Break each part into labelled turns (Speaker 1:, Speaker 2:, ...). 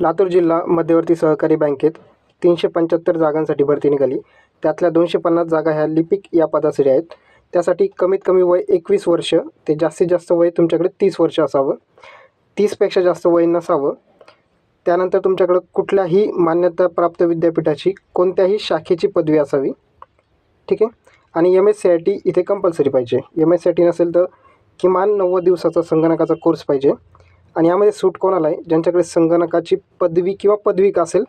Speaker 1: लातूर जिल्हा मध्यवर्ती सहकारी बँकेत तीनशे पंच्याहत्तर जागांसाठी भरती निघाली. त्यातल्या दोनशे पन्नास जागा ह्या लिपिक या पदासाठी आहेत. त्यासाठी कमीत कमी वय एकवीस वर्ष ते जास्तीत जास्त वय तुमच्याकडे तीस वर्ष असावं. तीसपेक्षा जास्त वय नसावं. त्यानंतर तुमच्याकडं कुठल्याही मान्यताप्राप्त विद्यापीठाची कोणत्याही शाखेची पदवी असावी. ठीक आहे? आणि M S C I T इथे कंपल्सरी पाहिजे. M S C I T नसेल तर किमान नव्वद दिवसाचा संगणकाचा कोर्स पाहिजे. आणि यामध्ये सूट कोणाला आहे? ज्यांच्याकडे संगणकाची पदवी किंवा पदविका असेल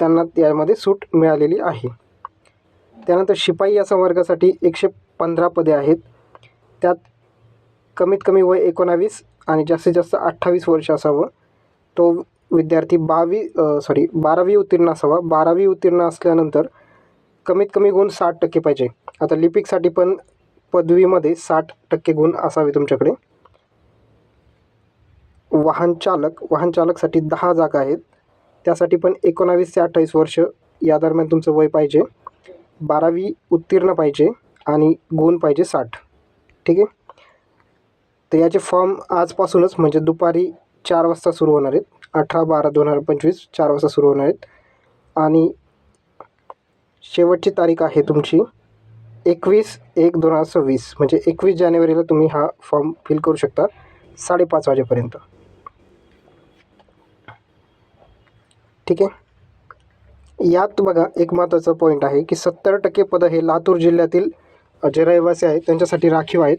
Speaker 1: त्यांना यामध्ये सूट मिळालेली आहे. त्यानंतर शिपाई या संवर्गासाठी एकशे पंधरा पदे आहेत. त्यात कमीत कमी वय एकोणावीस आणि जास्तीत जास्त अठ्ठावीस वर्ष असावं. तो विद्यार्थी बावी सॉरी बारावी उत्तीर्ण असावा. बारावी उत्तीर्ण असल्यानंतर कमीत कमी गुण साठ टक्के पाहिजे. आता लिपिकसाठी पण पदवीमध्ये साठ टक्के गुण असावे तुमच्याकडे. वाहन चालक वाहन चालकसाठी दहा जागा आहेत. त्यासाठी पण एकोणावीस ते अठ्ठावीस वर्ष या दरम्यान तुमचं वय पाहिजे. बारावी उत्तीर्ण पाहिजे आणि गुण पाहिजे साठ. ठीक आहे? तर याचे फॉर्म आजपासूनच म्हणजे दुपारी चार वाजता सुरू होणार आहेत. अठरा बारा दोन हजार पंचवीस चार वाजता सुरू होणार आहेत. आणि शेवटची तारीख आहे तुमची एकवीस एक दोन हजार सव्वीस. म्हणजे एकवीस जानेवारीला तुम्ही हा फॉर्म फिल करू शकता साडेपाच वाजेपर्यंत. ठीक आहे? यात बघा एक महत्त्वाचा पॉईंट आहे की सत्तर टक्के पदं हे लातूर जिल्ह्यातील जे रहिवासी आहेत त्यांच्यासाठी राखीव आहेत.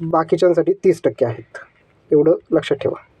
Speaker 1: बाकीच्यांसाठी तीस टक्के आहेत. एवढं लक्षात ठेवा.